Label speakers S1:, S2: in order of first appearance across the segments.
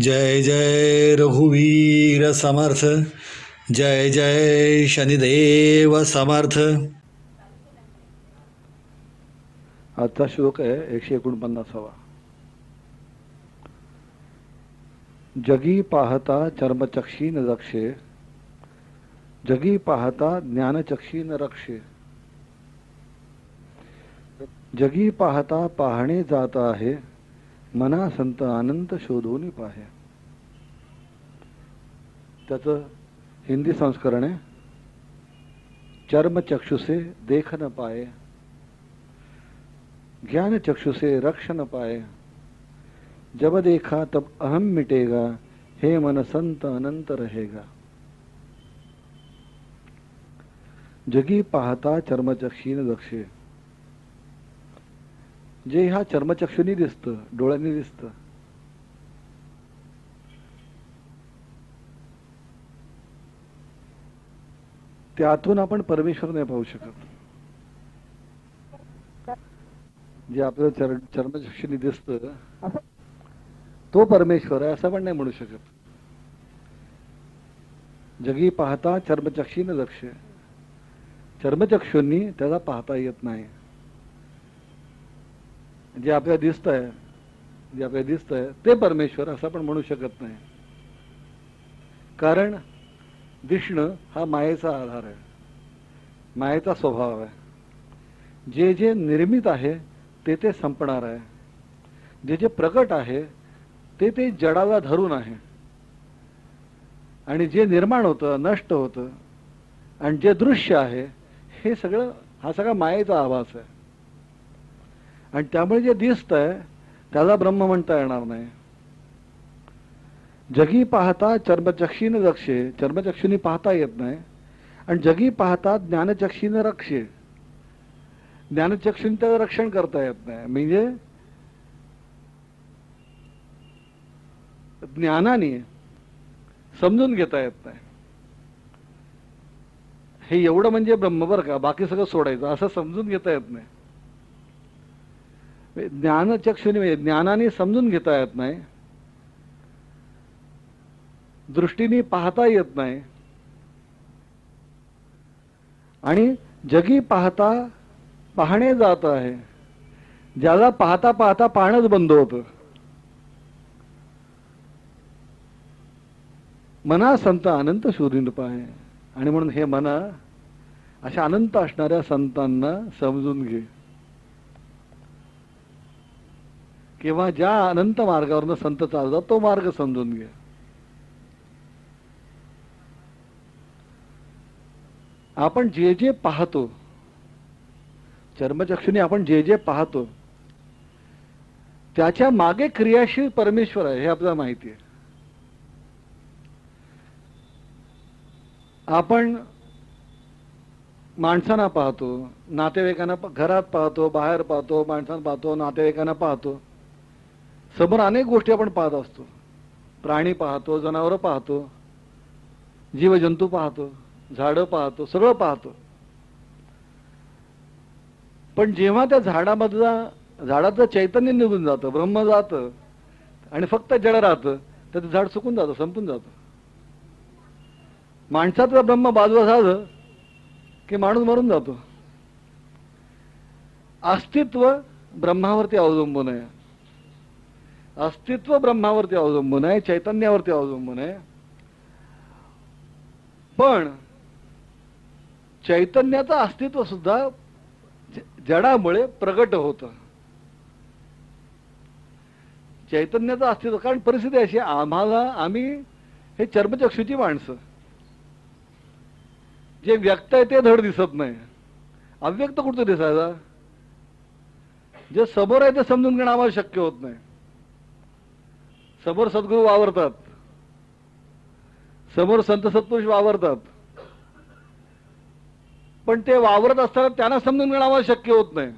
S1: जय जय रघुवीर समर्थ जय जय शनिदेव समर्थ.
S2: आजचा श्लोक आहे एकशे एकोणपन्नासावा. जगी पाहता चर्मचक्षी न रक्षे जगी पाहता ज्ञानचक्षी न रक्षे. जगी पाहता पाहणे जात आहे मना संत अनंत शोधून पाह्या. त्याचं हिंदी संस्करण आहे. चर्मचक्षुसे देख न पाए ज्ञान चक्षु से रक्ष न पाये जब देखा तब अहम मिटेगा हे मन संत अनंत रहेगा. जगी पाहता चर्मचक्षीन दक्षे जे ह्या चर्मचक्षुनी दिसतं डोळ्यांनी दिसतं. त्यातून आपण परमेश्वर नाही पाहू शकत. जे आपल्याला चर चर्मचक्षुनी दिसत तो परमेश्वर आहे असं पण नाही म्हणू शकत. जगी पाहता चर्मचक्षीन लक्ष. चर्मचक्षूंनी त्याला पाहता येत नाही. जे आपल्याला दिसत आहे जे आपल्याला दिसत आहे ते परमेश्वर असं आपण म्हणू शकत नाही. कारण दिसणं हा मायेचा आधार आहे. मायेचा स्वभाव आहे. जे जे निर्मित आहे ते ते संपणार आहे. जे जे प्रकट आहे ते ते जडाला धरून आहे. आणि जे निर्माण होतं नष्ट होतं आणि जे दृश्य आहे हे सगळं हा सगळा मायेचा आभास आहे. आणि त्यामुळे जे दिसत आहे त्याला ब्रह्म म्हणता येणार नाही. जगी पाहता चर्मचक्षीनं रक्षे चर्मचक्षुनी पाहता येत नाही. आणि जगी पाहता ज्ञानचक्षीनं रक्षे. ज्ञानचक्षुनी त्याचं रक्षण करता येत नाही. म्हणजे ज्ञानाने समजून घेता येत नाही. हे एवढं म्हणजे ब्रह्मबर का बाकी सगळं सोडायचं असं समजून घेता येत नाही. ज्ञानचक्षुनी म्हणजे ज्ञानाने समजून घेता येत नाही. दृष्टीने पाहता येत नाही. आणि जगी पाहता पाहणे जात आहे. ज्याला पाहता पाहता पाहणंच बंद होतं. मना संत अनंत शोधून आहे आणि म्हणून हे मना अशा अनंत असणाऱ्या संतांना समजून घे. किंवा ज्या अनंत मार्गावरनं संत चालतात तो मार्ग समजून घे. आपण जे जे पाहतो चर्मचक्षुने आपण जे जे पाहतो त्याच्यामागे क्रियाशील परमेश्वर आहे हे आपल्याला माहिती आहे. आपण माणसांना पाहतो नातेवाईकांना घरात पाहतो बाहेर पाहतो माणसांना पाहतो नातेवाईकांना पाहतो समोर अनेक गोष्टी आपण पाहत असतो. प्राणी पाहतो जनावरं पाहतो जीवजंतू पाहतो झाडं पाहतो सगळं पाहतो. पण जेव्हा त्या झाडामधला झाडाचं चैतन्य निघून जातं ब्रह्म जातं आणि फक्त जड राहतं तर ते झाड सुकून जातं संपून जातं. माणसाचं ब्रह्म बाजूला झालं की माणूस मरून जातो. अस्तित्व ब्रह्मावरती अवलंबून आहे. अस्तित्व ब्रह्मावरती अवलंबून आहे चैतन्यावरती अवलंबून आहे. पण चैतन्याचं अस्तित्व सुद्धा जडामुळे प्रगट होतं. चैतन्याचं अस्तित्व कारण परिस्थिती अशी आम्हाला आम्ही हे चर्मचक्षुची माणसं. जे व्यक्त आहे ते धड दिसत नाही. अव्यक्त कुठचं दिसायचा जे समोर आहे ते समजून घेणं आम्हाला शक्य होत नाही. समोर सद्गुरू वावरतात. समोर संत सत्पुरुष वावरतात. पण ते वावरत असताना त्यांना समजून घेणं आम्हाला शक्य होत नाही.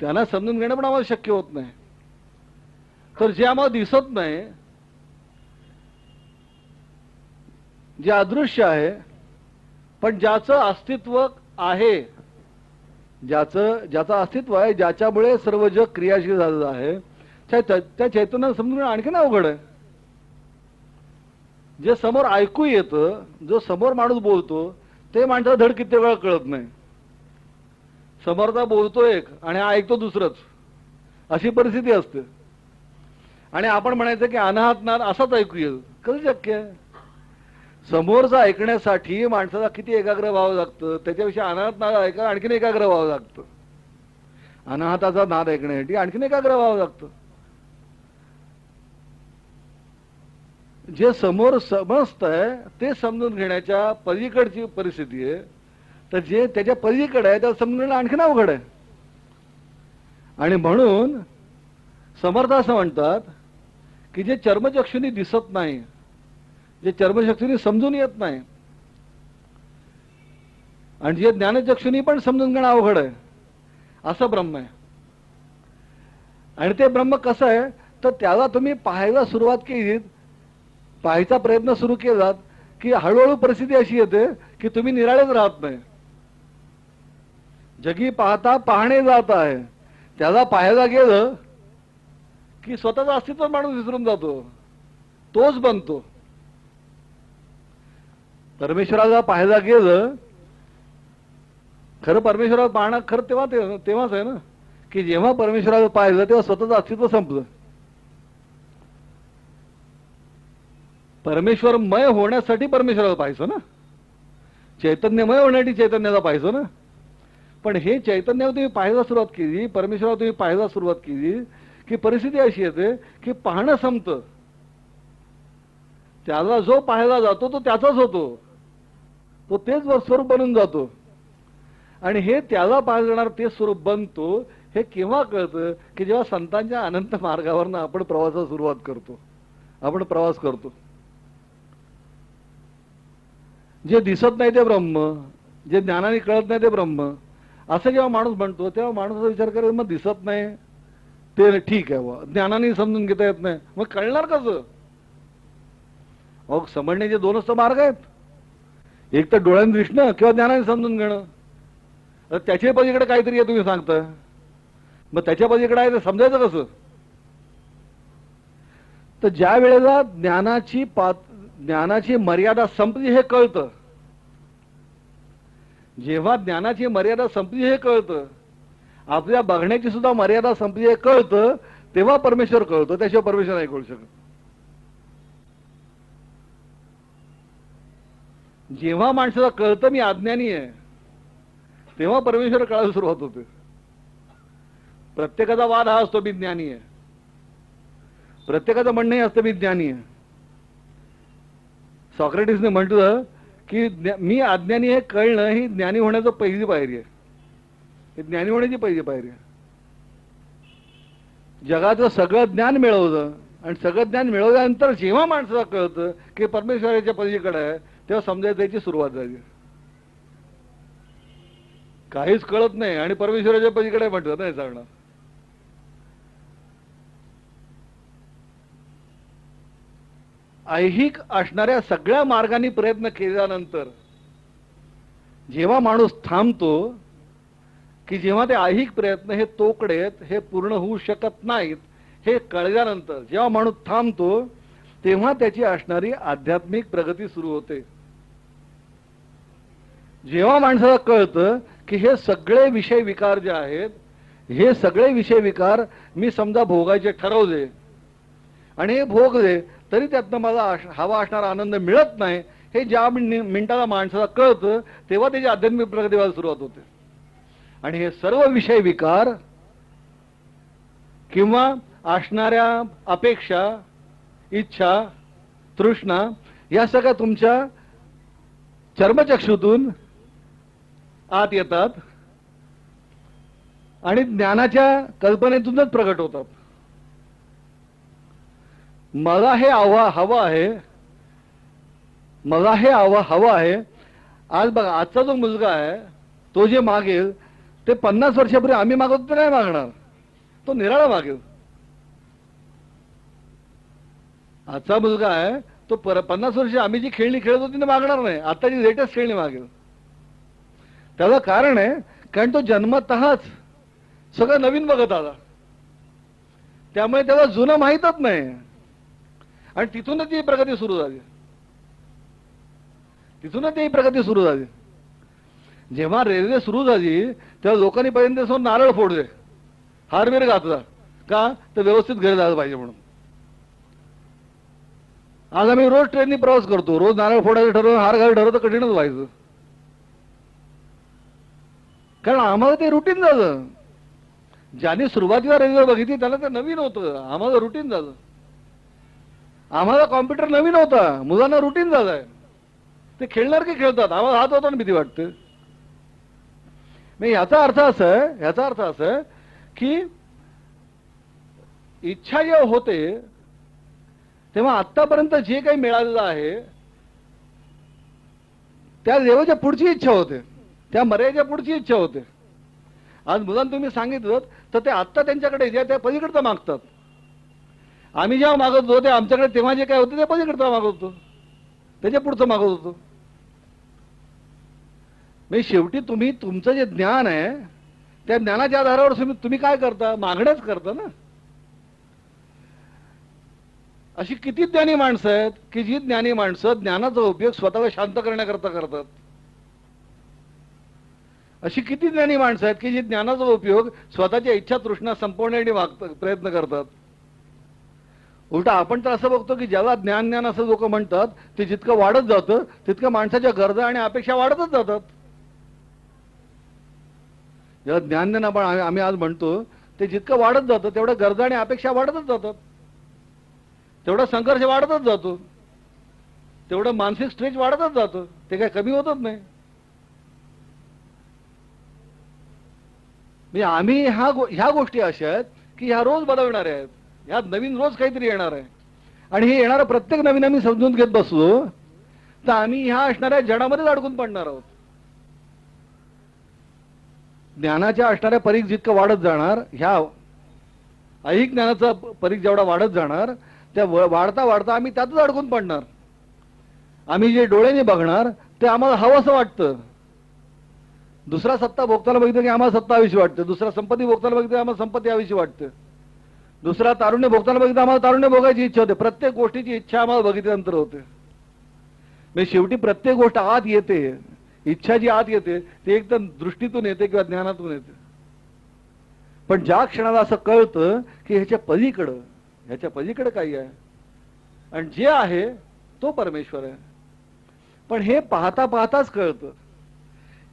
S2: त्यांना समजून घेणं पण आम्हाला शक्य होत नाही. तर जे आम्हाला दिसत नाही जे अदृश्य आहे पण ज्याचं अस्तित्व आहे ज्याचं ज्याचं अस्तित्व आहे ज्याच्यामुळे सर्व जग क्रियाशील झालेलं आहे त्या त्या चैतन्याला समजून घेणं आणखीन अवघड आहे. जे समोर ऐकू येतं जो समोर माणूस बोलतो ते माणसाला धड किती वेळा कळत नाही. समोरचा बोलतो एक आणि हा ऐकतो दुसरंच. अशी परिस्थिती असते. आणि आपण म्हणायचं की अनाहत नाद असाच ऐकू येईल. कसं शक्य आहे? समोरचं ऐकण्यासाठी माणसाला किती एकाग्र व्हावं लागतं त्याच्याविषयी अनाहत नाद ऐकायला आणखीन एकाग्र व्हावं लागतं. अनाहताचा नाद ऐकण्यासाठी आणखीन एकाग्र व्हावं लागतं. जे समोर समजतंय ते समजून घेण्याच्या पलीकडची परिस्थिती आहे. तर जे त्याच्या पलीकडे आहे त्याला समजून घेणं आणखीन अवघड आहे. आणि म्हणून समर्थ असं म्हणतात की जे चर्मचक्षुनी दिसत नाही जे चर्मचक्षुनी समजून येत नाही आणि जे ज्ञानचक्षुनी पण समजून घेणं अवघड आहे असं ब्रह्म आहे. आणि ते ब्रह्म कसं आहे? तर त्याला तुम्ही पाहायला सुरुवात केली पाहायचा प्रयत्न सुरू केलात की हळूहळू परिस्थिती अशी येते की तुम्ही निराळेच राहत नाही. जगी पाहता पाहणे जात आहे. त्याला पाहायला गेलं की स्वतःचं अस्तित्व माणूस विसरून जातो. तोच बनतो. परमेश्वराला पाहायला गेलं खरं परमेश्वराला पाहणं खरं तेव्हा तेव्हाच आहे ना की जेव्हा परमेश्वराला पाहिलं तेव्हा स्वतःचं अस्तित्व संपलं. परमेश्वरमय होण्यासाठी परमेश्वराला पाहिजे ना? चैतन्यमय होण्यासाठी चैतन्याला पाहिजे ना? पण हे चैतन्यावर तुम्ही पाहायला सुरुवात केली परमेश्वरावर तुम्ही पाहायला सुरुवात केली की परिस्थिती अशी येते की पाहणं संपतं. त्याला जो पाहायला जातो तो त्याचाच होतो. तो तेच स्वरूप बनून जातो. आणि हे त्याला पाहायला जाणार ते स्वरूप बनतो हे केव्हा कळतं? की जेव्हा संतांच्या अनंत मार्गावरनं आपण प्रवासाला सुरुवात करतो. आपण प्रवास करतो. जे दिसत नाही ते ब्रह्म जे ज्ञानाने कळत नाही ते ब्रह्म. असं जेव्हा माणूस म्हणतो तेव्हा माणूस विचार करेल मग दिसत नाही ते ठीक आहे व ज्ञानाने समजून घेता येत नाही. मग कळणार कसं? अहो समजण्याचे दोनच तर मार्ग आहेत. एक तर डोळ्याने दिसणं किंवा ज्ञानाने समजून घेणं. तर त्याच्या पलीकडे काहीतरी आहे तुम्ही सांगता मग त्याच्या पलीकडे आहे ते समजायचं कसं? तर ज्या वेळेला ज्ञानाची पात ज्ञानाची मर्यादा संपली हे कळतं. जेव्हा ज्ञानाची मर्यादा संपली हे कळतं आपल्या बघण्याची सुद्धा मर्यादा संपली हे कळतं तेव्हा परमेश्वर कळतो त्याशिवाय परमेश्वर नाही कळू शकत. जेव्हा माणसाला कळतं मी अज्ञानी आहे तेव्हा परमेश्वर कळायला सुरुवात होते. प्रत्येकाचा वाद हा असतो मी ज्ञानी आहे. प्रत्येकाचं म्हणणंही असतं मी ज्ञानी आहे. सॉक्रेटिसने म्हटलं की मी अज्ञानी हे कळणं ही ज्ञानी होण्याचं पहिली पायरी आहे. ही ज्ञानी होण्याची पहिली पायरी आहे. जगाचं सगळं ज्ञान मिळवलं आणि सगळं ज्ञान मिळवल्यानंतर जेव्हा माणसाला कळतं की परमेश्वराच्या पलीकडे आहे तेव्हा समजायचं त्याची सुरुवात झाली. काहीच कळत नाही आणि परमेश्वराच्या पलीकडे म्हटलं नाही सांगणार. ऐहिक असणाऱ्या सगळ्या मार्गाने प्रयत्न केल्यानंतर जेव्हा माणूस थांबतो की जेव्हा ते ऐहिक प्रयत्न हे तोकडेत हे पूर्ण होऊ शकत नाहीत हे कळल्यानंतर जेव्हा माणूस थांबतो तेव्हा त्याची असणारी आध्यात्मिक प्रगती सुरू होते. जेव्हा माणसाला कळतं की हे सगळे विषय विकार जे आहेत हे सगळे विषय विकार मी समजा भोगायचे ठरवले आणि हे भोगले तरी त्यातनं मला हवा असणारा आनंद मिळत नाही हे ज्या मिनिटाला माणसाला कळतं तेव्हा त्याची आध्यात्मिक प्रगती व्हायला सुरुवात होते. आणि हे सर्व विषय विकार किंवा असणाऱ्या अपेक्षा इच्छा तृष्णा या सगळ्या तुमच्या चर्मचक्षुतून आत येतात आणि ज्ञानाच्या कल्पनेतूनच प्रकट होतात. मला हे आव्हा हवं आहे. मला हे आव्हा हवं आहे. आज बघा आजचा जो मुलगा आहे तो जे मागेल ते पन्नास वर्षापूर्वी आम्ही मागवतो ते नाही मागणार. तो निराळा मागेल. आजचा मुलगा आहे तो पर पन्नास वर्ष आम्ही जी खेळणी खेळत होती ती मागणार नाही. आताची लेटेस्ट खेळणी मागेल. त्याला कारण आहे कारण तो जन्मतःच सगळं नवीन बघत आला. त्यामुळे त्याला जुनं माहीतच नाही. आणि तिथूनच ती प्रगती सुरू झाली. तिथूनच ती प्रगती सुरू झाली. जेव्हा रेल्वे सुरू झाली तेव्हा लोकांनी पहिल्यांदा समोर नारळ फोडले. हारबीर घातला. का? तर व्यवस्थित घरी जायला पाहिजे म्हणून. आज आम्ही रोज ट्रेननी प्रवास करतो. रोज नारळ फोडायचं ठरवून हार घाल ठरवतं कठीणच व्हायचं. कारण आम्हाला ते रुटीन झालं. ज्याने सुरुवातीला रेल्वे बघितली त्याला ते नवीन होतं. आम्हाला रुटीन झालं. आम्हाला कॉम्प्युटर नवीन होता. मुलांना रुटीन झालंय. ते खेळणार की खेळतात? आम्हाला हात होता भीती वाटते. नाही याचा अर्थ असा याचा अर्थ असा की इच्छा जेव्हा होते तेव्हा आतापर्यंत जे काही मिळालेलं आहे त्या देवाच्या पुढची इच्छा होते. त्या मर्यादेच्या पुढची इच्छा होते. आज मुलांना तुम्ही सांगितलं तर ते आत्ता त्यांच्याकडे जे त्या पलीकडचं मागतात. आम्ही जेव्हा मागत होतो ते आमच्याकडे तेव्हा जे काय होतं ते पलीकडचं मागत होतो. त्याच्या पुढचं मागत होतो. म्हणजे शेवटी तुम्ही तुमचं जे ज्ञान आहे त्या ज्ञानाच्या आधारावर तुम्ही तुम्ही काय करता? मागण्याच करता ना. अशी किती ज्ञानी माणसं आहेत की जी ज्ञानी माणसं ज्ञानाचा उपयोग स्वतःला शांत करण्याकरता करतात. अशी किती ज्ञानी माणसं आहेत की जी ज्ञानाचा उपयोग स्वतःच्या इच्छा तृष्णा संपवण्यासाठी वागतात प्रयत्न करतात. उलट आपण तर असं बघतो की ज्याला ज्ञान ज्ञान असं लोक म्हणतात ते जितकं वाढत जातं तितकं माणसाच्या गरजा आणि अपेक्षा वाढतच जातात. ज्याला ज्ञान ज्ञान आपण आम्ही आज म्हणतो ते जितकं वाढत जातं तेवढ्या गरजा आणि अपेक्षा वाढतच जातात. तेवढा संघर्ष वाढतच जातो. तेवढं मानसिक स्ट्रेच वाढतच जातं. ते काय कमी होतच नाही. म्हणजे आम्ही ह्या गो- ह्या गोष्टी अशा आहेत की ह्या रोज बदलणाऱ्या आहेत. यात नवीन रोज काहीतरी येणार आहे. आणि हे येणारं प्रत्येक नवीन आम्ही समजून घेत बसलो तर आम्ही ह्या असणाऱ्या जडामध्येच अडकून पडणार आहोत. ज्ञानाच्या असणाऱ्या परीख जितकं वाढत जाणार ह्या ऐहिक ज्ञानाचा परीख जेवढा वाढत जाणार त्या वाढता वाढता आम्ही त्यातच अडकून पडणार. आम्ही जे डोळ्याने बघणार ते आम्हाला हवंसं वाटतं. दुसरा सत्ता भोगताना बघितलं की आम्हाला सत्ता हवीशी वाटते. दुसरा संपत्ती भोगताना बघितलं आम्हाला संपत्ती हवीशी वाटते. दुसरा तारुण्य भोगताना बघितलं आम्हाला तारुण्य भोगायची इच्छा होते. प्रत्येक गोष्टीची इच्छा आम्हाला बघितल्यानंतर होते. म्हणजे शेवटी प्रत्येक गोष्ट आत येते. इच्छा जी आत येते ती एकदम दृष्टीतून येते किंवा ज्ञानातून येते. पण ज्या क्षणाला असं कळतं की ह्याच्या पलीकडं ह्याच्या पलीकडं काही आहे. आणि जे आहे तो परमेश्वर आहे. पण हे पाहता पाहताच कळतं.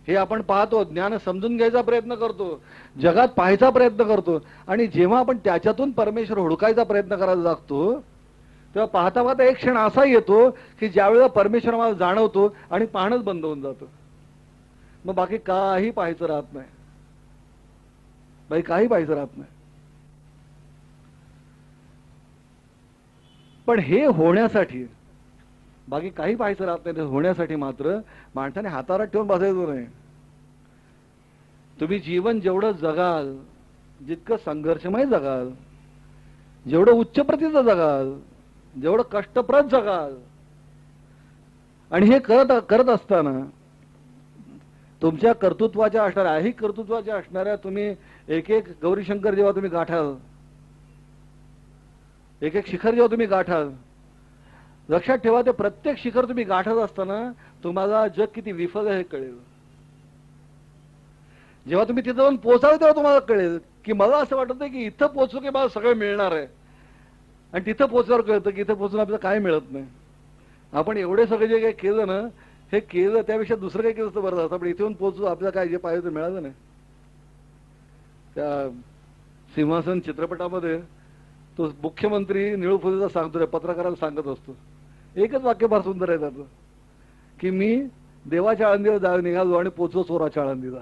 S2: हे आपण पाहतो ज्ञान समजून घ्यायचा प्रयत्न करतो जगात पाहायचा प्रयत्न करतो आणि जेव्हा आपण त्याच्यातून परमेश्वर हुडकायचा प्रयत्न करायला लागतो तेव्हा पाहता पाहता एक क्षण असा येतो की ज्यावेळेला परमेश्वर मला जाणवतो आणि पाहणंच बंद होऊन जातं. मग बाकी काही पाहायचं राहत नाही. बाई काही पाहायचं राहत नाही. पण हे होण्यासाठी बाकी काही पाहायचं राहत नाही. होण्यासाठी मात्र माणसाने हातावर ठेवून बसायचं नाही. तुम्ही जीवन जेवढं जगाल जितकं संघर्षमय जगाल जेवढं उच्च प्रतीचं जगाल जेवढं कष्टप्रद जगाल आणि हे करत करत असताना तुमच्या कर्तृत्वाच्या असणाऱ्या ऐहिक कर्तृत्वाच्या असणाऱ्या तुम्ही एक एक गौरीशंकर जेव्हा तुम्ही गाठाल एक एक शिखर जेव्हा तुम्ही गाठाल लक्षात ठेवा ते प्रत्येक शिखर तुम्ही गाठत असताना तुम्हाला जग किती विफल आहे हे कळेल. जेव्हा तुम्ही तिथं जाऊन पोहोचाल तेव्हा तुम्हाला कळेल की मला असं वाटत की इथं पोहोचू की मला सगळं मिळणार आहे. आणि तिथं पोहोचल्यावर कळतं की इथं पोहोचून आपल्याला काय मिळत नाही. आपण एवढे सगळे जे काही केलं ना हे केलं त्यापेक्षा दुसरं काही केलं तर बरं झालं. पण इथे येऊन पोहोचू आपल्याला काय जे पाहिजे ते मिळालं नाही. त्या सिंहासन चित्रपटामध्ये तो मुख्यमंत्री निळू फुलेचा सांगतो रे पत्रकाराला सांगत असतो. एकच वाक्य फार सुंदर आहे त्याचं. की मी देवाच्या आळंदीवर जावे निघालो आणि पोचलो चोराच्या आळंदीला.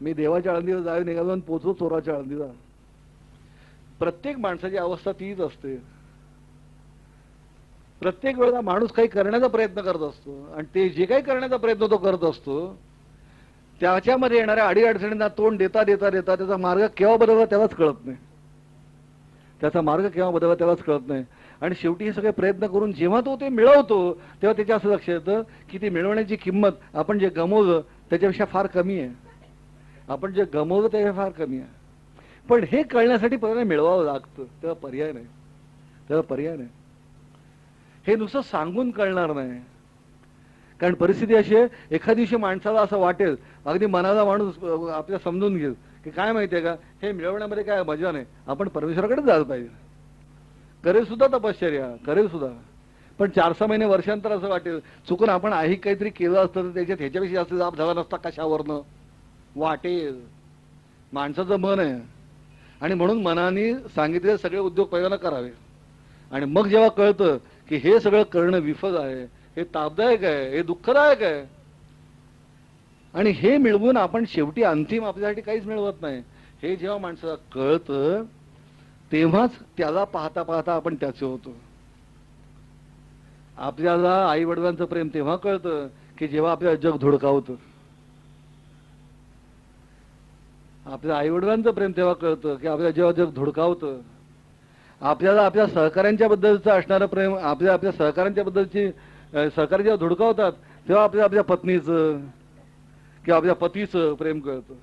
S2: मी देवाच्या आळंदीवर जावे निघालो आणि पोचलो चोराच्या आळंदीला. प्रत्येक माणसाची अवस्था तीच असते. प्रत्येक वेळेला माणूस काही करण्याचा प्रयत्न करत असतो आणि ते जे काही करण्याचा प्रयत्न तो करत असतो त्याच्यामध्ये येणाऱ्या अडीअडचणींना तोंड देता देता देता त्याचा मार्ग केव्हा बदलला त्यालाच कळत नाही. त्याचा मार्ग केव्हा बदलला त्यालाच कळत नाही. आणि शेवटी हे सगळे प्रयत्न करून जेव्हा तो ते मिळवतो तेव्हा त्याच्या असं लक्ष येतं की ती मिळवण्याची किंमत आपण जे गमवलं त्याच्यापेक्षा फार कमी आहे. आपण जे गमवलं त्याच्या फार कमी आहे. पण हे कळण्यासाठी पर्याय मिळवावं लागतं तेव्हा पर्याय नाही. तेव्हा पर्याय नाही. हे नुसतं सांगून कळणार नाही. कारण परिस्थिती अशी आहे एखाद दिवशी माणसाला असं वाटेल अगदी मनाला माणूस आपल्या आपल्याला समजून घेईल की काय माहिती आहे का हे मिळवण्यामध्ये काय मजा नाही. आपण परमेश्वराकडे जायला पाहिजे. करेल सुद्धा तपश्चर्या करेल सुद्धा. पण चार सहा महिने वर्षांतर असं वाटेल. चुकून आपण आई काहीतरी केलं असतं तर त्याच्यात ह्याच्यापेक्षा जास्त जाब झाला नसता कशावरनं? वाटेल. माणसाचं मन आहे. आणि म्हणून मनाने सांगितलेले सगळे उद्योग पहिल्यांदा करावे. आणि मग जेव्हा कळतं की हे सगळं करणं विफल आहे हे तापदायक आहे हे दुःखदायक आहे. आणि हे मिळवून आपण शेवटी अंतिम आपल्यासाठी काहीच मिळवत नाही. हे जेव्हा माणसाला कळतं तेव्हाच त्याला पाहता पाहता आपण त्याचे होतो. आपल्याला आई वडिलांचं प्रेम तेव्हा कळतं की जेव्हा आपल्याला जग धुडकावतं आपल्या आई वडिलांचं प्रेम तेव्हा कळतं की आपल्याला जेव्हा जग धुडकावतं आपल्याला आपल्या सहकाऱ्यांच्या बद्दलचं असणारं प्रेम आपल्या आपल्या सहकाऱ्यांच्या बद्दलची सहकारी जेव्हा धुडकावतात तेव्हा आपल्या आपल्या पत्नीचं किंवा आपल्या पतीचं प्रेम कळतं.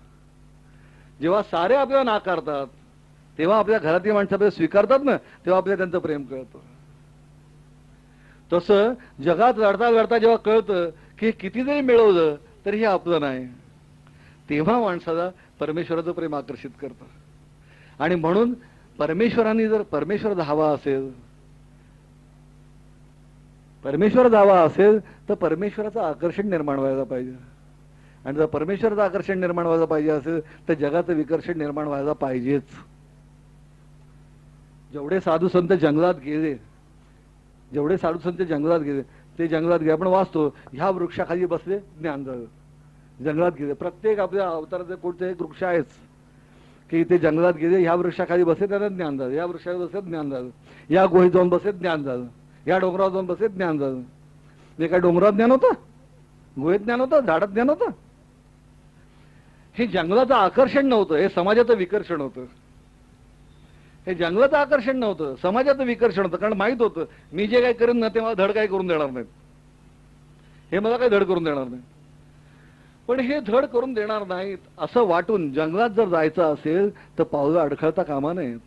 S2: जेव्हा सारे आपल्याला नाकारतात तेव्हा आपल्या घरातली माणसं आपल्याला स्वीकारतात ना तेव्हा आपल्याला त्यांचं प्रेम कळतं. तसं जगात लढता लढता जेव्हा कळतं की हे किती जरी मिळवलं तरी हे आपलं नाही. तेव्हा माणसाला परमेश्वराचं प्रेम आकर्षित करतं. आणि म्हणून परमेश्वराने जर परमेश्वर धावा असेल परमेश्वर धावा असेल तर परमेश्वराचं आकर्षण निर्माण व्हायला पाहिजे. आणि जर परमेश्वराचं आकर्षण निर्माण व्हायला पाहिजे असेल तर जगाचं विकर्षण निर्माण व्हायला पाहिजेच. जेवढे साधू संत जंगलात गेले जेवढे साधू संत जंगलात गेले ते जंगलात गेले. आपण वाचतो ह्या वृक्षाखाली बसले ज्ञान झालं जंगलात गेले. प्रत्येक आपल्या अवताराचे कोणते एक वृक्ष आहेच. की ते जंगलात गेले ह्या वृक्षाखाली बसले त्यांना ज्ञान झालं या वृक्षाखाली बसले ज्ञान झालं या गोहीत जाऊन बसले ज्ञान झालं या डोंगरावर जाऊन बसले ज्ञान झालं हे काय डोंगरात ज्ञान होतं. गुहेत ज्ञान होतं. झाडात ज्ञान होतं. हे जंगलाचं आकर्षण नव्हतं. हे समाजाचं विकर्षण होतं. हे जंगलाचं आकर्षण नव्हतं समाजाचं विकर्षण होतं कारण माहीत होतं मी जे काय करेन ना ते मला धड काय करून देणार नाहीत. हे मला काय धड करून देणार नाही पण हे धड करून देणार नाहीत असं वाटून जंगलात जर जायचं असेल तर पावलं अडखळता कामा नयेत.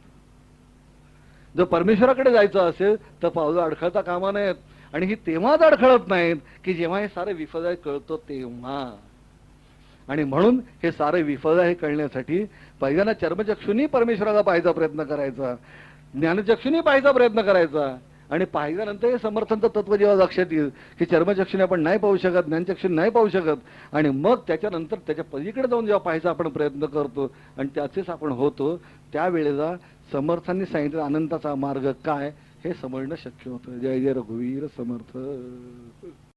S2: जर परमेश्वराकडे जायचं असेल तर पावलं अडखळता कामा नयेत. आणि ही तेव्हाच अडखळत नाहीत की जेव्हा हे सारे विफल कळतो कळतं तेव्हा. आणि म्हणून हे सारे विफल आहे कळण्यासाठी पहिल्यांदा चर्मचक्षुनी परमेश्वराला पाहायचा प्रयत्न करायचा. ज्ञानचक्षुनी पाहायचा प्रयत्न करायचा. आणि पाहिल्यानंतर हे समर्थनचं तत्व जेव्हा लक्षात येईल की चर्मचक्षुने आपण नाही पाहू शकत ज्ञानचक्षुने नाही पाहू शकत आणि मग त्याच्यानंतर त्याच्या पलीकडे जाऊन जेव्हा पाहायचा आपण प्रयत्न करतो आणि त्याचेच आपण होतो त्यावेळेला समर्थांनी सांगितलं अनंताचा मार्ग काय हे समजणं शक्य होतं. जय जय रघुवीर समर्थ.